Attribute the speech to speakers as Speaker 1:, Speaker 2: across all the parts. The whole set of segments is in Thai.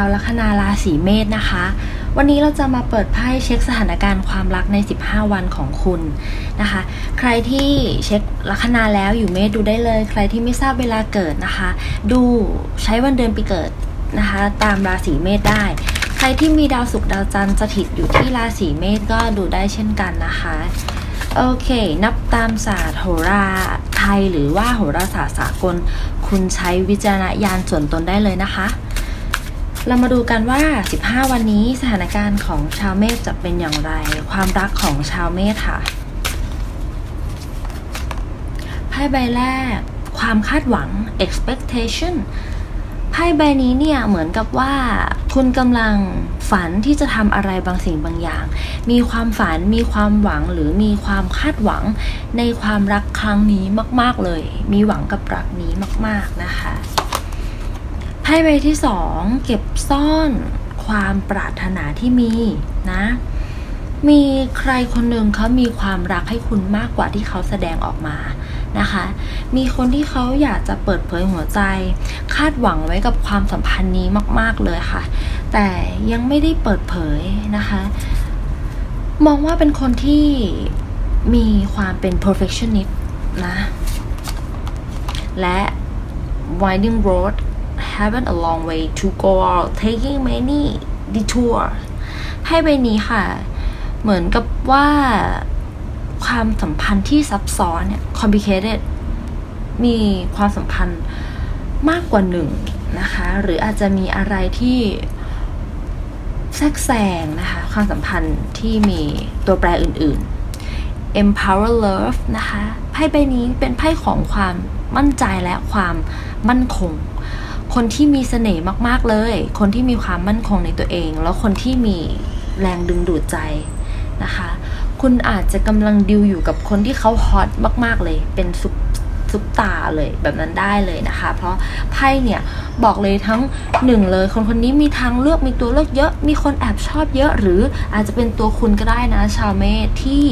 Speaker 1: ดาวลัคนาราศีเมษนะคะ วันนี้เราจะมาเปิดไพ่เช็คสถานการณ์ความรักใน 15 วันของคุณนะคะ ใครที่เช็คลัคนาแล้วอยู่เมษดูได้เลย ใครที่ไม่ทราบเวลาเกิดนะคะ ดูใช้วันเดือนปีเกิดนะคะ ตามราศีเมษได้ ใครที่มีดาวศุกร์ดาวจันทร์สถิตอยู่ที่ราศีเมษก็ดูได้เช่นกันนะคะโอเค นับตามศาสตร์โหราไทยหรือว่าโหราศาสตร์สากล คุณใช้วิจารณญาณส่วนตนได้เลยนะคะ เรามาดูกันว่า 15 วันนี้สถานการณ์ของชาวเมษจะเป็นอย่างไร ความรักของชาวเมษค่ะ ไพ่ใบแรก ความคาดหวัง expectation ไพ่ใบนี้เนี่ยเหมือนกับว่าคุณกำลังฝันที่จะทำอะไรบางสิ่งบางอย่าง มีความฝันมีความหวังหรือมีความคาดหวังในความรักครั้งนี้มาก ๆเลย มีหวังกับรักนี้มาก ๆนะคะ ไพ่ใบที่สองเก็บซ่อนความปรารถนาที่มีนะ มีใครคนหนึ่งเขามีความรักให้คุณมากกว่าที่เขาแสดงออกมานะคะ มีคนที่เขาอยากจะเปิดเผยหัวใจ คาดหวังไว้กับความสัมพันธ์นี้มาก ๆเลยค่ะ แต่ยังไม่ได้เปิดเผยนะคะ มองว่าเป็นคนที่มีความเป็น perfectionist นะ และ winding road haven't a long way to go out taking many detour ให้ใบนี้ค่ะ เหมือนกับว่าความสัมพันธ์ที่ซับซ้อนเนี่ย complicated มีความสัมพันธ์มากกว่าหนึ่งนะคะ หรืออาจจะมีอะไรที่แทรกแซงนะคะ ความสัมพันธ์ที่มีตัวแปรอื่น ๆ empower love นะคะ ไพ่ใบนี้เป็นไพ่ของความมั่นใจและความมั่นคง คนที่มีเสน่ห์มากๆเลย คนที่มีความมั่นคงในตัวเอง แล้วคนที่มีแรงดึงดูดใจนะคะ คุณอาจจะกำลังดิวอยู่กับคนที่เขาฮอตมากๆเลย เป็นซุปซุปตาเลยแบบนั้นได้เลยนะคะ เพราะไพ่เนี่ยบอกเลยทั้งหนึ่งเลย คนคนนี้มีทางเลือกมีตัวเลือกเยอะ มีคนแอบชอบเยอะ หรืออาจจะเป็นตัวคุณก็ได้นะ ชาวเมษที่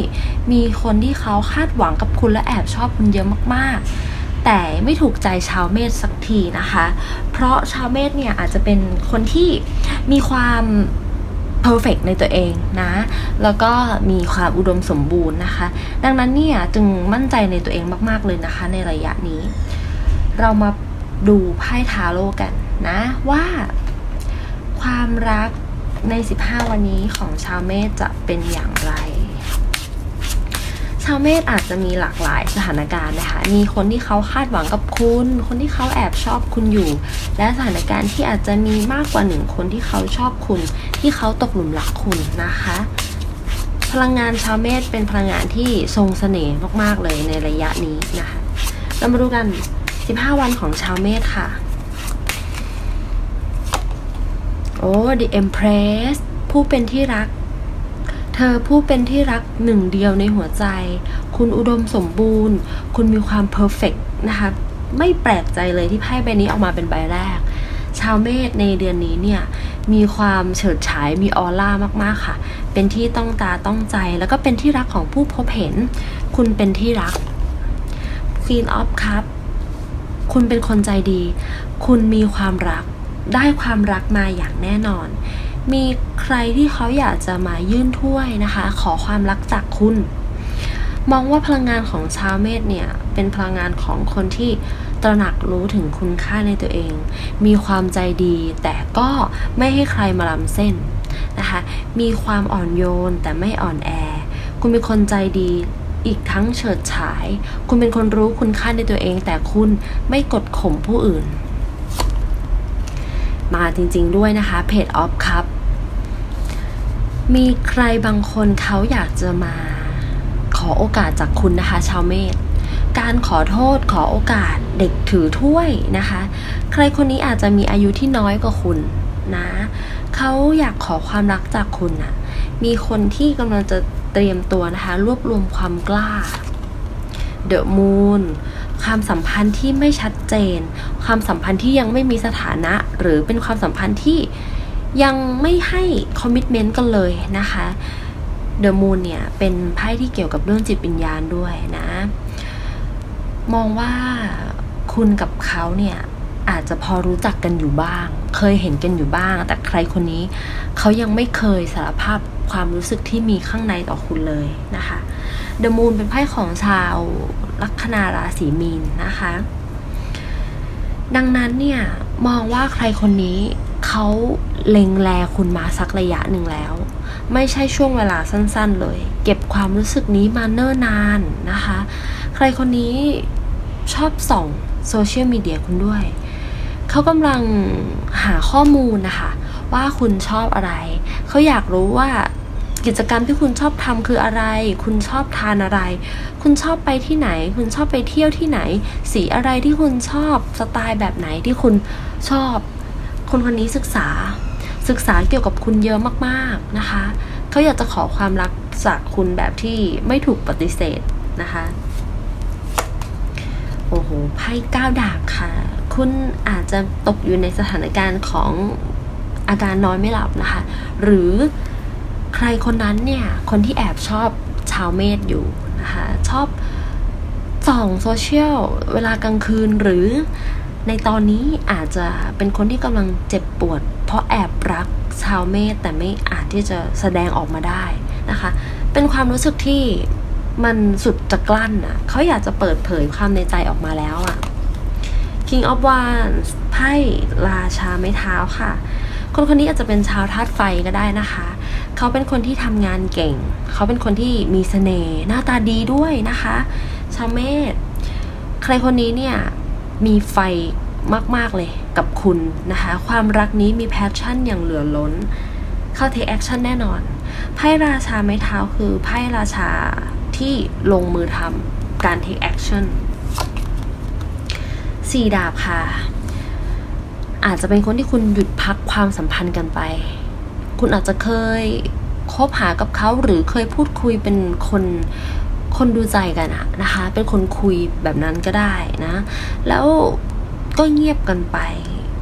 Speaker 1: มีคนที่เขาคาดหวังกับคุณและแอบชอบคุณเยอะมากๆ แต่ไม่ถูกใจชาวเมษสักทีนะคะ เพราะชาวเมษเนี่ยอาจจะเป็นคนที่มีความ perfect ในตัวเองนะ แล้วก็มีความอุดมสมบูรณ์นะคะ ดังนั้นเนี่ยจึงมั่นใจในตัวเองมาก ๆ เลยนะคะ ในระยะนี้ เรามาดูไพ่ทาโร่กันนะว่า ความรักใน 15 วันนี้ของชาวเมษจะเป็นอย่างไร ชาวเมษอาจจะมีหลากหลายสถานการณ์นะคะ มีคนที่เขาคาดหวังกับคุณ คนที่เขาแอบชอบคุณอยู่ และสถานการณ์ที่อาจจะมีมากกว่าหนึ่งคนที่เขาชอบคุณ ที่เขาตกหลุมรักคุณนะคะ พลังงานชาวเมษเป็นพลังงานที่ทรงเสน่ห์มากๆเลยในระยะนี้นะคะ เรามาดูกัน 15 วันของชาวเมษค่ะ โอ้ The Empress ผู้เป็นที่รัก เธอผู้เป็นที่รักหนึ่งเดียวในหัวใจ คุณอุดมสมบูรณ์ คุณมีความเพอร์เฟกนะคะ ไม่แปลกใจเลยที่ไพ่ใบนี้ออกมาเป็นใบแรก ชาวเมษในเดือนนี้เนี่ย มีความเฉิดฉาย มีออร่ามากๆค่ะ เป็นที่ต้องตาต้องใจ แล้วก็เป็นที่รักของผู้พบเห็น คุณเป็นที่รัก Queen of Cup คุณเป็นคนใจดี คุณมีความรัก ได้ความรักมาอย่างแน่นอน มีใครที่เขาอยากจะมายื่นถ้วยนะคะ ขอความรักจากคุณ มองว่าพลังงานของชาวเมษเนี่ย เป็นพลังงานของคนที่ตระหนักรู้ถึงคุณค่าในตัวเอง มีความใจดี แต่ก็ไม่ให้ใครมาล้ำเส้นนะคะ มีความอ่อนโยนแต่ไม่อ่อนแอ คุณเป็นคนใจดีอีกทั้งเฉิดฉาย คุณเป็นคนรู้คุณค่าในตัวเอง แต่คุณไม่กดข่มผู้อื่น มาจริงๆด้วยนะคะเพจออฟคัพ มีใครบางคนเขาอยากจะมา ขอโอกาสจากคุณนะคะ ชาวเมษการขอโทษขอโอกาสเด็กถือถ้วยนะคะ ใครคนนี้อาจจะมีอายุที่น้อยกว่าคุณนะเขาอยากขอความรักจากคุณนะมีคนที่กำลังจะเตรียมตัวนะคะ รวบรวมความกล้า The Moon ความสัมพันธ์ที่ไม่ชัดเจน ความสัมพันธ์ที่ยังไม่มีสถานะ หรือเป็นความสัมพันธ์ที่ ยังไม่ให้คอมมิชเมนต์กันเลยนะคะ The Moon เนี่ยเป็นไพ่ที่เกี่ยวกับเรื่องจิตวิญญาณด้วยนะ มองว่าคุณกับเขาเนี่ยอาจจะพอรู้จักกันอยู่บ้าง เคยเห็นกันอยู่บ้าง แต่ใครคนนี้เขายังไม่เคยสารภาพความรู้สึกที่มีข้างในต่อคุณเลยนะคะ The Moon เป็นไพ่ของชาวลัคนาราศีมีนนะคะ ดังนั้นเนี่ยมองว่าใครคนนี้ เขาเล็งแลคุณมาสักระยะหนึ่งแล้ว ไม่ใช่ช่วงเวลาสั้นๆเลย เก็บความรู้สึกนี้มาเนิ่นนานนะคะ ใครคนนี้ชอบส่องโซเชียลมีเดียคุณด้วย เขากำลังหาข้อมูลนะคะ ว่าคุณชอบอะไร เขาอยากรู้ว่ากิจกรรมที่คุณชอบทำคืออะไร คุณชอบทานอะไร คุณชอบไปที่ไหน คุณชอบไปเที่ยวที่ไหน สีอะไรที่คุณชอบ สไตล์แบบไหนที่คุณชอบ คนคนนี้ศึกษาศึกษาเกี่ยวกับคุณเยอะมากๆนะคะเขาอยากจะขอความรักจากคุณแบบที่ไม่ถูกปฏิเสธนะคะโอ้โหไพ่ก้าวดาบค่ะ คุณอาจจะตกอยู่ในสถานการณ์ของอาการนอนไม่หลับนะคะ หรือใครคนนั้นเนี่ย คนที่แอบชอบชาวเมษอยู่นะคะ ชอบส่องโซเชียลเวลากลางคืนหรือ ในตอนนี้อาจจะเป็นคนที่กำลังเจ็บปวด เพราะแอบรักชาวเมษแต่ไม่อาจที่จะแสดงออกมาได้นะคะ เป็นความรู้สึกที่มันสุดจะกลั้นอะเขาอยากจะเปิดเผยความในใจออกมาแล้วอะ King of Wands ไพ่ราชาไม้เท้าค่ะ คนคนนี้อาจจะเป็นชาวธาตุไฟก็ได้นะคะ เขาเป็นคนที่ทำงานเก่ง เขาเป็นคนที่มีเสน่ห์หน้าตาดีด้วยนะคะ ชาวเมษใครคนนี้เนี่ย มีไฟมาก ๆ เลยกับคุณนะคะ ความรักนี้มีแพชชั่นอย่างเหลือล้น เข้าเทคแอคชั่นแน่นอน ไพ่ราชาไม้เท้าคือไพ่ราชาที่ลงมือทำการเทคแอคชั่นสี่ดาบค่ะ อาจจะเป็นคนที่คุณหยุดพักความสัมพันธ์กันไป คุณอาจจะเคยคบหากับเขาหรือเคยพูดคุยเป็นคน คนดูใจกันอะนะคะ เป็นคนคุยแบบนั้นก็ได้นะ แล้วก็เงียบกันไป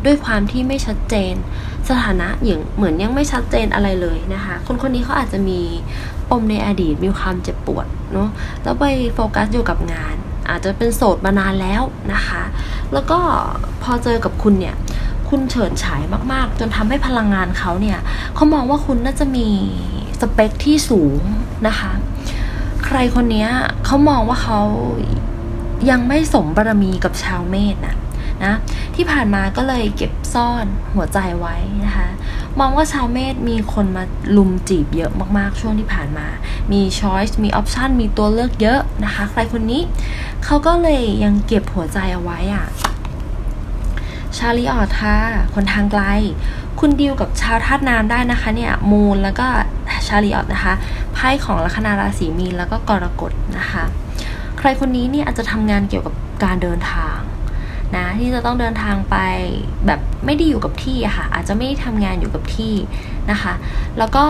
Speaker 1: ด้วยความที่ไม่ชัดเจน สถานะอย่างเหมือนยังไม่ชัดเจนอะไรเลยนะคะ คนคนนี้เขาอาจจะมีปมในอดีตมีความเจ็บปวดเนาะแล้วไปโฟกัสอยู่กับงาน อาจจะเป็นโสดมานานแล้วนะคะ แล้วก็พอเจอกับคุณเนี่ยคุณเฉิดฉายมาก ๆ จนทำให้พลังงานเขาเนี่ยเขามองว่าคุณน่าจะมีสเปคที่สูงนะคะ รคนนี้เขามองว่าเขายังไม่สมบารมีกับชาวเมษนะนะที่ผ่านมาก็เลยเก็บซ่อนหัวใจไว้นะคะ มองว่าชาวเมษมีคนมาลุมจีบเยอะมากๆ ช่วงที่ผ่านมา มีช้อยส์มีออปชันมีตัวเลือกเยอะนะคะ ใครคนนี้เขาก็เลยยังเก็บหัวใจเอาไว้อะ ชาลีออทค่ะ คนทางไกล คุณดีลกับชาวธาตุน้ำได้นะคะเนี่ย มูลแล้วก็ชาลีออทนะคะ ไพ่ของลัคนาราศีมีนแล้วก็กรกฎนะคะ ใครคนนี้เนี่ยอาจจะทำงานเกี่ยวกับการเดินทางนะที่จะต้องเดินทางไปแบบไม่ได้อยู่กับที่อะค่ะ อาจจะไม่ได้ทำงานอยู่กับที่นะคะ แล้วก็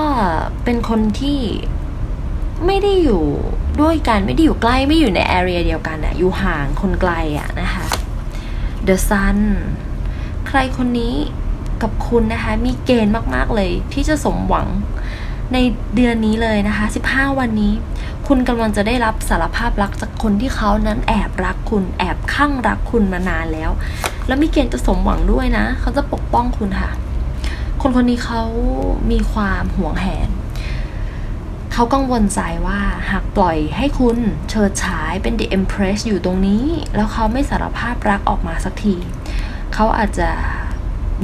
Speaker 1: เป็นคนที่ไม่ได้อยู่ด้วยกันไม่ได้อยู่ใกล้ไม่อยู่ในแอเรียเดียวกันอะอยู่ห่างคนไกลอะนะคะ The Sun ใครคนนี้กับคุณนะคะ มีเกณฑ์มากๆเลยที่จะสมหวังในเดือนนี้เลยนะคะ 15 วันนี้ คุณกำลังจะได้รับสารภาพรักจากคนที่เขานั้นแอบรักคุณ แอบข้างรักคุณมานานแล้ว แล้วมีเกณฑ์จะสมหวังด้วยนะ เขาจะปกป้องคุณค่ะ คนคนนี้เขามีความห่วงแหน เขากังวลใจว่าหากปล่อยให้คุณเฉิดฉายเป็น The Empress อยู่ตรงนี้ แล้วเขาไม่สารภาพรักออกมาสักที เขาอาจจะ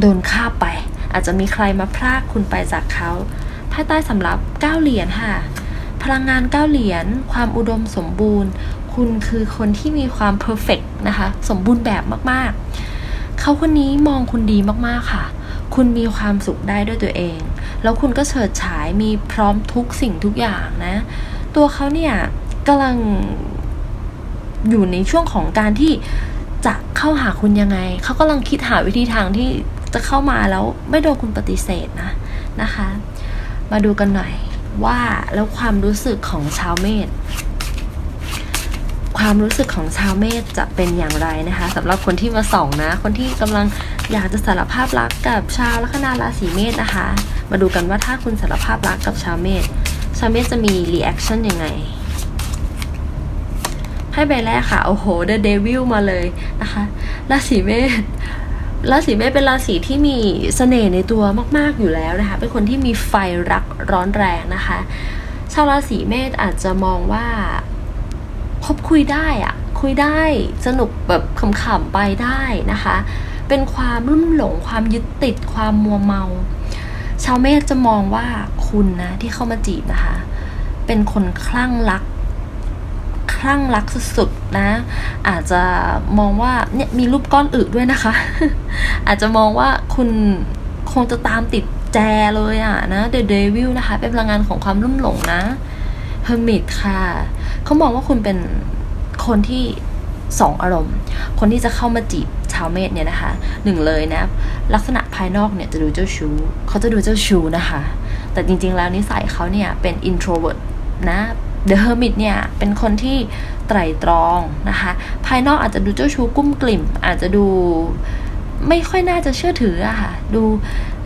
Speaker 1: โดนฆ่าไป อาจจะมีใครมาพรากคุณไปจากเขาภายใต้สำหรับเก้าเหรียญค่ะ พลังงานเก้าเหรียญความอุดมสมบูรณ์ คุณคือคนที่มีความเพอร์เฟกนะคะ สมบูรณ์แบบมากๆ เขาคนนี้มองคุณดีมากๆค่ะ คุณมีความสุขได้ด้วยตัวเอง แล้วคุณก็เฉิดฉายมีพร้อมทุกสิ่งทุกอย่างนะ ตัวเขาเนี่ยกำลังอยู่ในช่วงของการที่ จะเข้าหาคุณยังไง เขากำลังคิดหาวิธีทางที่จะเข้ามาแล้วไม่โดนคุณปฏิเสธนะนะคะ มาดูกันหน่อยว่าแล้วความรู้สึกของชาวเมษความรู้สึกของชาวเมษจะเป็นอย่างไรนะคะสำหรับคนที่มาส่องนะ คนที่กำลังอยากจะสารภาพรักกับชาวลัคนาราศีเมษนะคะ มาดูกันว่าถ้าคุณสารภาพรักกับชาวเมษชาวเมษจะมีรีแอคชั่นยังไง ไพ่ใบแรกค่ะ โอ้โห The Devil มาเลยนะคะ ราศีเมษราศีเมษเป็นราศีที่มีเสน่ห์ในตัวมาก ๆ อยู่แล้วนะคะ เป็นคนที่มีไฟรักร้อนแรงนะคะ ชาวราศีเมษอาจจะมองว่าคบคุยได้อะคุยได้สนุกแบบขำๆไปได้นะคะ เป็นความรุ่มหลงความยึดติดความมัวเมา ชาวเมษจะมองว่าคุณนะที่เข้ามาจีบนะคะ เป็นคนคลั่งรัก คลั่งรักสุดๆนะ อาจจะมองว่าเนี่ยมีรูปก้อนอึด้วยนะคะ อาจจะมองว่าคุณคงจะตามติดแจเลยอะนะ The Devil นะคะ เป็นพลังงานของความรุ่มหลงนะ Hermit ค่ะ เขามองว่าคุณเป็นคนที่สองอารมณ์ คนที่จะเข้ามาจีบชาวเมษเนี่ยนะคะหนึ่งเลยนะ ลักษณะภายนอกเนี่ยจะดูเจ้าชู้เขาจะดูเจ้าชู้นะคะ แต่จริงๆแล้วนิสัยเขาเนี่ยเป็น introvert นะ The Hermit เนี่ยเป็นคนที่ไตร่ตรองนะคะ ภายนอกอาจจะดูเจ้าชู้กุ้มกลิ่ม อาจจะดูไม่ค่อยน่าจะเชื่อถืออะค่ะ ดู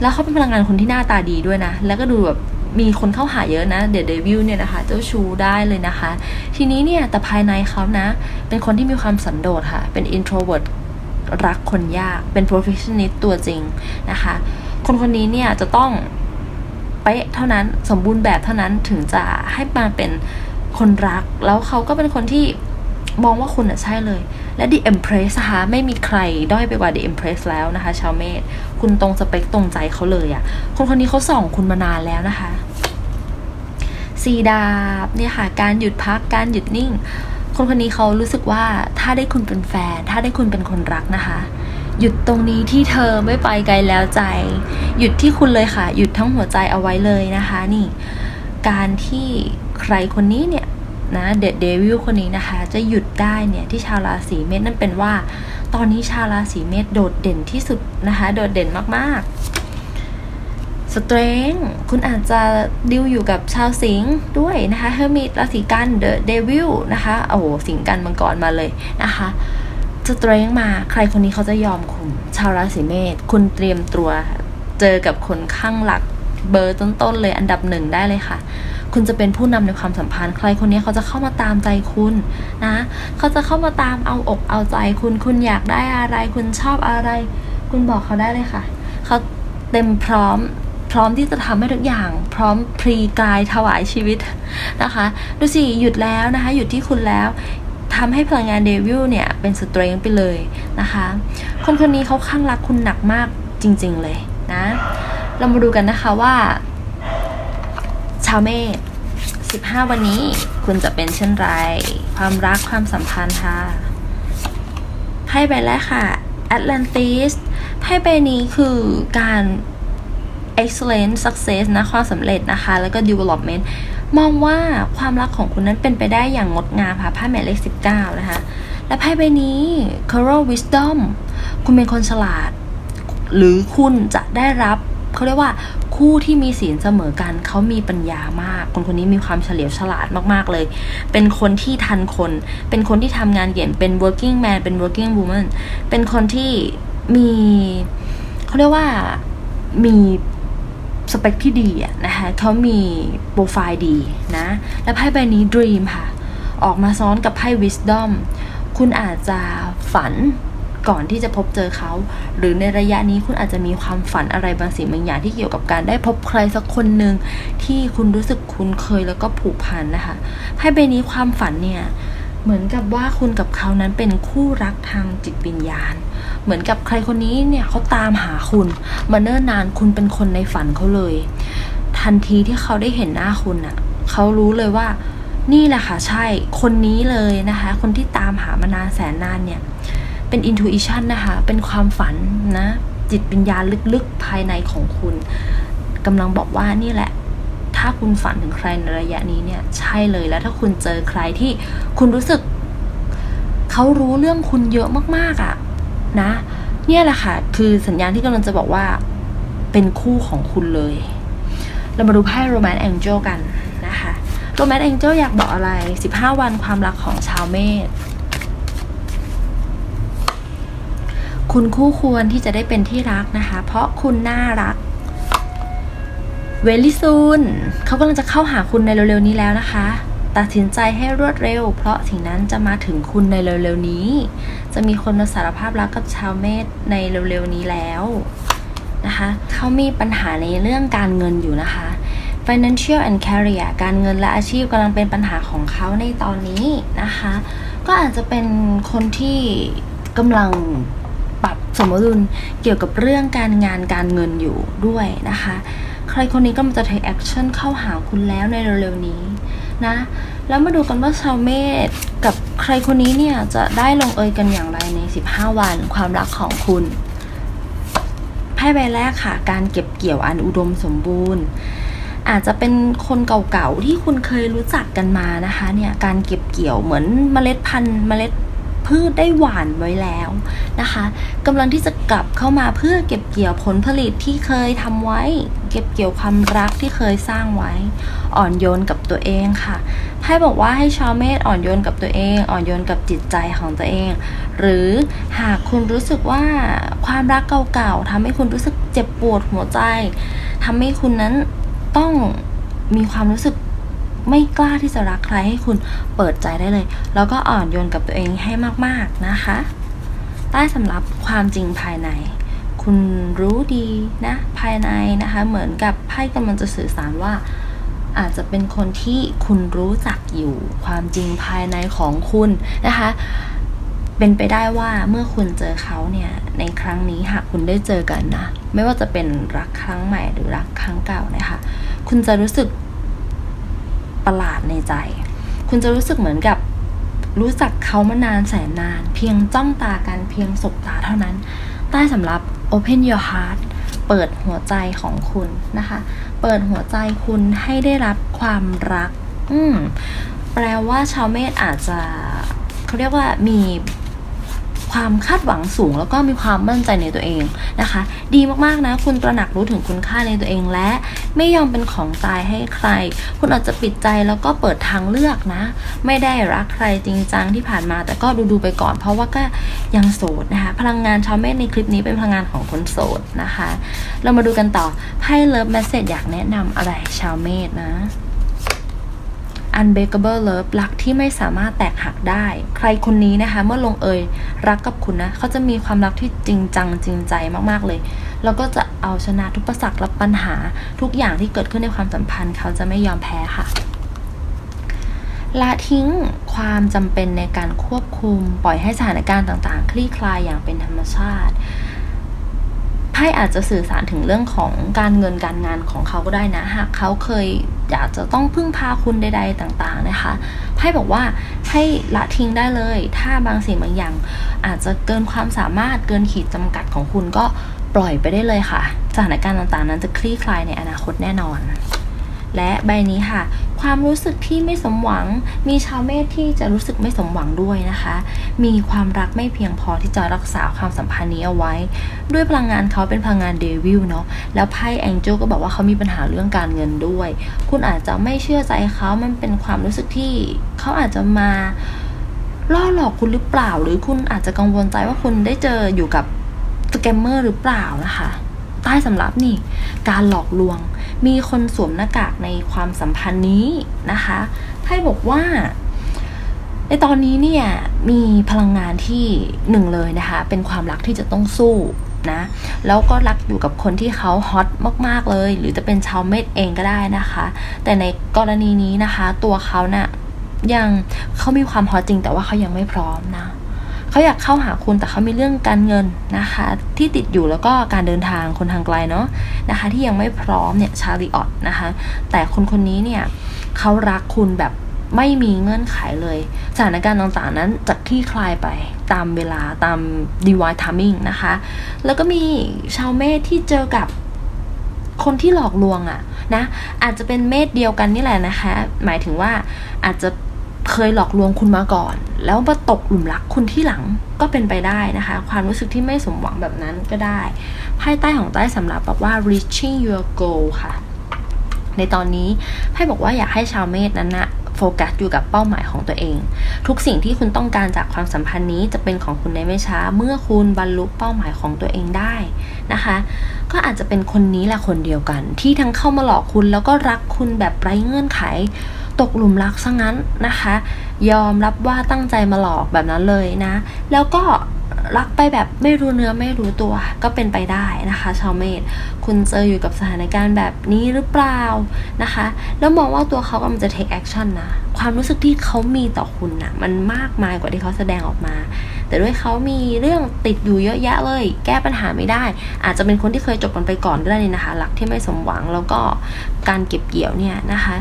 Speaker 1: แล้วเขาเป็นพลังงานคนที่หน้าตาดีด้วยนะ แล้วก็ดูแบบมีคนเข้าหาเยอะนะเด e d เดวิลเนี่ยนะคะ เจ้าชู้ได้เลยนะคะ ทีนี้เนี่ยแต่ภายในเขานะ เป็นคนที่มีความสันโดษค่ะ เป็น introvert รักคนยาก เป็น perfectionist ตัวจริงนะคะ คนคนนี้เนี่ยจะต้องเป๊ะเท่านั้นสมบูรณ์แบบเท่านั้นถึงจะให้มาเป็น คนรัก แล้วเขาก็เป็นคนที่มองว่าคุณอะใช่เลย และ The Empress นะคะไม่มีใครด้อยไปกว่า The Empress แล้วนะคะ ชาวเมษคุณตรงสเปคตรงใจเขาเลยอะ่ะ คนคนนี้เขาส่องคุณมานานแล้วนะคะสีดาบเนี่ยค่ะ การหยุดพักการหยุดนิ่ง คนคนนี้เขารู้สึกว่าถ้าได้คุณเป็นแฟน ถ้าได้คุณเป็นคนรักนะคะ หยุดตรงนี้ที่เธอไม่ไปไกลแล้วใจ หยุดที่คุณเลยค่ะ หยุดทั้งหัวใจเอาไว้เลยนะคะ นี่ การที่ ใครคนนี้เนี่ยนะเดดเดวิลคนนี้นะคะ จะหยุดได้เนี่ยที่ชาวราศีเมษนั่นเป็นว่า ตอนนี้ชาวราศีเมษโดดเด่นที่สุดนะคะ โดดเด่นมากๆสเตรนคุณอาจจะดิวอยู่กับชาวสิงห์ด้วยนะคะเฮอร์มิตราศีกันเดอะเดวิลนะคะโอ้โหสิงห์กันมังกรมาเลยนะคะสเตรงมาใครคนนี้เขาจะยอมคุณ ชาวราศีเมษคุณเตรียมตัวเจอกับคนข้างหลักเบอร์ต้นๆเลยอันดับหนึ่งได้เลยค่ะ คุณจะเป็นผู้นำในความสัมพันธ์ ใครคนนี้เขาจะเข้ามาตามใจคุณนะ เขาจะเข้ามาตามเอาอกเอาใจคุณคุณอยากได้อะไร คุณชอบอะไร คุณบอกเขาได้เลยค่ะ เขาเต็มพร้อมพร้อมที่จะทำให้ทุกอย่าง พร้อมพรีกายถวายชีวิตนะคะดูสิหยุดแล้วนะคะหยุดที่คุณแล้วทำให้พลังงานเดวิลเนี่ยเป็นสเตรงไปเลยนะคะ คนคนนี้เขาข้างรักคุณหนักมากจริงๆเลยนะ เรามาดูกันนะคะว่าาวเมษ15 วันนี้คุณจะเป็นเช่นไร ความรักความสัมพันธ์ค่ะไพ่ใบแรกค่ะ Atlantis ไพ่ใบนี้คือการ excellent success นะความสำเร็จนะคะ แล้วก็ development มองว่าความรักของคุณนั้นเป็นไปได้อย่างงดงามค่ะไพ่หมายเลข19 นะคะ และไพ่ใบนี้ Coral Wisdom คุณเป็นคนฉลาด หรือคุณจะได้รับเขาเรียกว่า คู่ที่มีศีลเสมอกันเขามีปัญญามาก คนคนนี้มีความเฉลียวฉลาดมากๆเลย เป็นคนที่ทันคน เป็นคนที่ทำงานเก่งเป็น working man เป็น working woman เป็นคนที่มีเขาเรียกว่ามีสเปคที่ดีอะนะคะเขามีโปรไฟล์ดีนะ และไพ่ใบนี้ dream ค่ะ ออกมาซ้อนกับไพ่ wisdom คุณอาจจะฝัน ก่อนที่จะพบเจอเขา หรือในระยะนี้คุณอาจจะมีความฝันอะไรบางสิ่งบางอย่างที่เกี่ยวกับการได้พบใครสักคนหนึ่งที่คุณรู้สึกคุ้นเคยแล้วก็ผูกพันนะคะไพ่ใบนี้ความฝันเนี่ยเหมือนกับว่าคุณกับเขานั้นเป็นคู่รักทางจิตวิญญาณ เหมือนกับใครคนนี้เนี่ยเขาตามหาคุณ มาเนิ่นนานคุณเป็นคนในฝันเขาเลย ทันทีที่เขาได้เห็นหน้าคุณอะ่ะเขารู้เลยว่านี่แหละค่ะใช่คนนี้เลยนะคะ คนที่ตามหามานานแสนนานเนี่ย เป็น intuition นะคะ เป็นความฝันนะ จิตวิญญาณลึกๆภายในของคุณกำลังบอกว่านี่แหละ ถ้าคุณฝันถึงใครในระยะนี้เนี่ย ใช่เลยแล้วถ้าคุณเจอใครที่คุณรู้สึก เขารู้เรื่องคุณเยอะมากๆอะ่ะ นะ เนี่ยแหละค่ะ คือสัญญาณที่กำลังจะบอกว่า เป็นคู่ของคุณเลย เรามาดูไพ่ Romance Angel กันนะคะ Romance Angel อยากบอกอะไร 15 วันความรักของชาวเมษ คุณคู่ควรที่จะได้เป็นที่รักนะคะ เพราะคุณน่ารักเวลิซูนเขากำลังจะเข้าหาคุณในเร็วๆนี้แล้วนะคะ ตัดสินใจให้รวดเร็ว เพราะสิ่งนั้นจะมาถึงคุณในเร็วๆนี้ จะมีคนมาสารภาพรักกับชาวเมษในเร็วๆนี้แล้วนะคะเขามีปัญหาในเรื่องการเงินอยู่นะคะ financial and career การเงินและอาชีพกำลังเป็นปัญหาของเขาในตอนนี้นะคะ ก็อาจจะเป็นคนที่กำลัง ปรับสมดุลเกี่ยวกับเรื่องการงานการเงินอยู่ด้วยนะคะ ใครคนนี้ก็มันจะ take action เข้าหาคุณแล้วในเร็วๆนี้นะ แล้วมาดูกันว่าชาวเมษกับใครคนนี้เนี่ยจะได้ลงเอยกันอย่างไรใน 15 วันความรักของคุณไพ่ใบแรกค่ะ การเก็บเกี่ยวอันอุดมสมบูรณ์อาจจะเป็นคนเก่าๆที่คุณเคยรู้จักกันมานะคะเนี่ยการเก็บเกี่ยวเหมือนเมล็ดพันธุ์เมล็ด พืชได้หวานไว้แล้วนะคะกำลังที่จะกลับเข้ามาเพื่อเก็บเกี่ยวผลผลิตที่เคยทำไว้ เก็บเกี่ยวความรักที่เคยสร้างไว้ อ่อนโยนกับตัวเองค่ะไพ่บอกว่าให้ชาวเมษอ่อนโยนกับตัวเอง อ่อนโยนกับจิตใจของตัวเอง หรือหากคุณรู้สึกว่าความรักเก่าๆทำให้คุณรู้สึกเจ็บปวดหัวใจทำให้คุณนั้นต้องมีความรู้สึก ไม่กล้าที่จะรักใครให้คุณเปิดใจได้เลย แล้วก็อ่อนโยนกับตัวเองให้มากๆนะคะ ใต้สำรับความจริงภายใน คุณรู้ดีนะภายในนะคะ เหมือนกับไพ่กำลังจะสื่อสารว่า อาจจะเป็นคนที่คุณรู้จักอยู่ความจริงภายในของคุณนะคะเป็นไปได้ว่าเมื่อคุณเจอเขาเนี่ยในครั้งนี้หากคุณได้เจอกันนะ ไม่ว่าจะเป็นรักครั้งใหม่หรือรักครั้งเก่านะคะ คุณจะรู้สึก ประหลาดในใจ คุณจะรู้สึกเหมือนกับรู้จักเขามานานแสนนาน เพียงจ้องตากันเพียงสบตาเท่านั้น ใต้สำรับ open your heart เปิดหัวใจของคุณนะคะ เปิดหัวใจคุณให้ได้รับความรัก อืมแปลว่าชาวเมธอาจจะเขาเรียกว่ามี ความคาดหวังสูง แล้วก็มีความมั่นใจในตัวเองนะคะ ดีมากๆนะคุณตระหนักรู้ถึงคุณค่าในตัวเองและไม่ยอมเป็นของตายให้ใคร คุณอาจจะปิดใจแล้วก็เปิดทางเลือกนะ ไม่ได้รักใครจริงจังที่ผ่านมา แต่ก็ดูๆไปก่อน เพราะว่าก็ยังโสดนะคะพลังงานชาวเมษในคลิปนี้เป็นพลังงานของคนโสดนะคะ เรามาดูกันต่อไพ่เลิฟแมสเซจอยากแนะนำอะไรชาวเมษนะ unbreakable love รักที่ไม่สามารถแตกหักได้ ใครคนนี้นะคะ เมื่อลงเอยรักกับคุณนะ เขาจะมีความรักที่จริงจังจริงใจมากๆเลย แล้วก็จะเอาชนะทุกประสักและปัญหาทุกอย่างที่เกิดขึ้นในความสัมพันธ์ เขาจะไม่ยอมแพ้ค่ะละทิ้งความจำเป็นในการควบคุม ปล่อยให้สถานการณ์ต่างๆ คลี่คลายอย่างเป็นธรรมชาติ ไพ่อาจจะสื่อสารถึงเรื่องของการเงินการงานของเขาก็ได้นะ หากเขาเคยอยากจะต้องพึ่งพาคุณใด ๆ ต่างๆนะคะไพ่บอกว่าให้ละทิ้งได้เลย ถ้าบางสิ่งบางอย่าง อาจจะเกินความสามารถเกินขีดจำกัดของคุณก็ปล่อยไปได้เลยค่ะ สถานการณ์ต่างๆ นั้นจะคลี่คลายในอนาคตแน่นอน และใบนี้ค่ะ ความรู้สึกที่ไม่สมหวัง มีชาวเมษที่จะรู้สึกไม่สมหวังด้วยนะคะ มีความรักไม่เพียงพอที่จะรักษาความสัมพันธ์นี้เอาไว้ ด้วยพลังงานเขาเป็นพลังงานเดวิลเนาะแล้วไพ่แองเจลก็บอกว่าเขามีปัญหาเรื่องการเงินด้วย คุณอาจจะไม่เชื่อใจเขามันเป็นความรู้สึกที่เขาอาจจะมาล่อหลอกคุณหรือเปล่า หรือคุณอาจจะกังวลใจว่าคุณได้เจออยู่กับสแกมเมอร์หรือเปล่านะคะ ใต้สำรับนี่ การหลอกลวง มีคนสวมหน้ากากในความสัมพันธ์นี้นะคะไพ่บอกว่า ในตอนนี้เนี่ยมีพลังงานที่หนึ่งเลยนะคะ เป็นความรักที่จะต้องสู้นะแล้วก็รักอยู่กับคนที่เขาฮอตมากๆเลย หรือจะเป็นชาวเม็ดเองก็ได้นะคะ แต่ในกรณีนี้นะคะ ตัวเขาเนะ่ะยังเขามีความฮอตจริงแต่ว่าเขายังไม่พร้อมนะ เขาอยากเข้าหาคุณแต่เขามีเรื่องการเงินนะคะ ที่ติดอยู่แล้วก็การเดินทางคนทางไกลเนาะนะคะ ที่ยังไม่พร้อมเนี่ยชาลีออตนะคะ แต่คนคนนี้เนี่ยเขารักคุณแบบไม่มีเงื่อนไขเลยสถานการณ์ต่างๆนั้นจะคลี่คลายไปตามเวลาตาม divine timing นะคะ แล้วก็มีชาวเมษที่เจอกับคนที่หลอกลวงอะนะอาจจะเป็นเมษเดียวกันนี่แหละนะคะ หมายถึงว่าอาจจะ เคยหลอกลวงคุณมาก่อน แล้วมาตกหลุมรักคุณที่หลังก็เป็นไปได้นะคะ ความรู้สึกที่ไม่สมหวังแบบนั้นก็ได้ไพ่ใต้ของใต้สำหรับบอกว่า reaching your goal ค่ะ ในตอนนี้ไพ่บอกว่าอยากให้ชาวเมษนั้นนะโฟกัสอยู่กับเป้าหมายของตัวเอง ทุกสิ่งที่คุณต้องการจากความสัมพันธ์นี้จะเป็นของคุณในไม่ช้า เมื่อคุณบรรลุเป้าหมายของตัวเองได้นะคะ ก็อาจจะเป็นคนนี้แหละคนเดียวกัน ที่ทั้งเข้ามาหลอกคุณแล้วก็รักคุณแบบไร้เงื่อนไข ตกหลุมรักซะงั้นนะคะ ยอมรับว่าตั้งใจมาหลอกแบบนั้นเลยนะ แล้วก็รักไปแบบไม่รู้เนื้อไม่รู้ตัวก็เป็นไปได้นะคะ ชาวเมษคุณเจออยู่กับสถานการณ์แบบนี้หรือเปล่านะคะ แล้วมองว่าตัวเขากำลังจะ take action นะ ความรู้สึกที่เขามีต่อคุณนะมันมากมายกว่าที่เขาแสดงออกมา แต่ด้วยเขามีเรื่องติดอยู่เยอะแยะเลย แก้ปัญหาไม่ได้ อาจจะเป็นคนที่เคยจบกันไปก่อนก็ได้นี่นะคะรักที่ไม่สมหวังแล้วก็การเก็บเกี่ยวเนี่ยนะคะ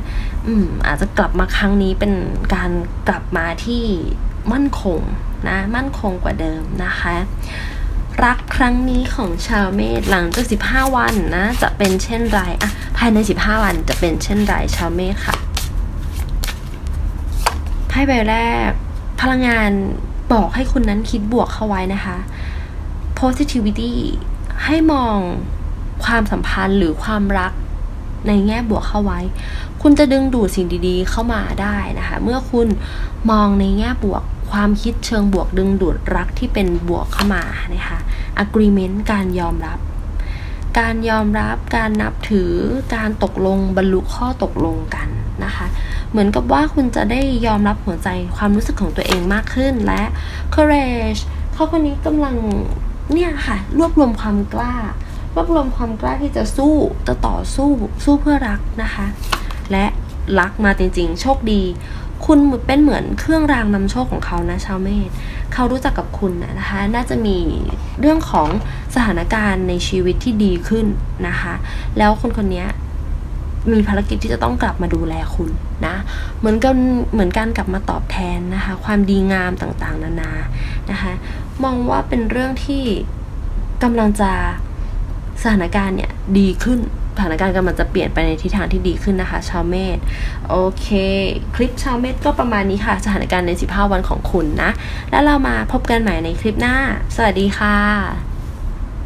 Speaker 1: อืมอาจจะกลับมาครั้งนี้เป็นการกลับมาที่มั่นคงนะ มั่นคงกว่าเดิมนะคะ รักครั้งนี้ของชาวเมษหลังจาก 15 วันนะ จะเป็นเช่นไรอะภายใน 15 วันจะเป็นเช่นไรชาวเมษค่ะไพ่ใบแรก พลังงานบอกให้คุณนั้นคิดบวกเข้าไว้นะคะ positivity ให้มองความสัมพันธ์หรือความรัก ในแง่บวกเข้าไว้ คุณจะดึงดูดสิ่งดีๆ เข้ามาได้นะคะ เมื่อคุณมองในแง่บวกความคิดเชิงบวกดึงดูดรักที่เป็นบวกเข้ามานะคะ agreement การยอมรับ การยอมรับการนับถือการตกลงบรรลุข้อตกลงกันนะคะ เหมือนกับว่าคุณจะได้ยอมรับหัวใจความรู้สึกของตัวเองมากขึ้นและ courage เขาคนนี้กำลังเนี่ยค่ะ รวบรวมความกล้า วบรวมความกล้าที่จะสู้จะต่อสู้สู้เพื่อรักนะคะ และรักมาจริงๆ โชคดี คุณเป็นเหมือนเครื่องรางนำโชคของเขานะชาวเมษเขารู้จักกับคุณนะนะคะ น่าจะมีเรื่องของสถานการณ์ในชีวิตที่ดีขึ้นนะคะ แล้วคนคนนี้มีภารกิจที่จะต้องกลับมาดูแลคุณนะ เหมือนกันเหมือนการกลับมาตอบแทนนะคะ ความดีงามต่างๆ นานานะคะ มองว่าเป็นเรื่องที่กำลังจะ สถานการณ์เนี่ยดีขึ้นสถานการณ์กำลังจะเปลี่ยนไปในทิศทางที่ดีขึ้นนะคะ ชาวเมษโอเค คลิปชาวเมษก็ประมาณนี้ค่ะ สถานการณ์ใน 15 วันของคุณนะ แล้วเรามาพบกันใหม่ในคลิปหน้า สวัสดีค่ะ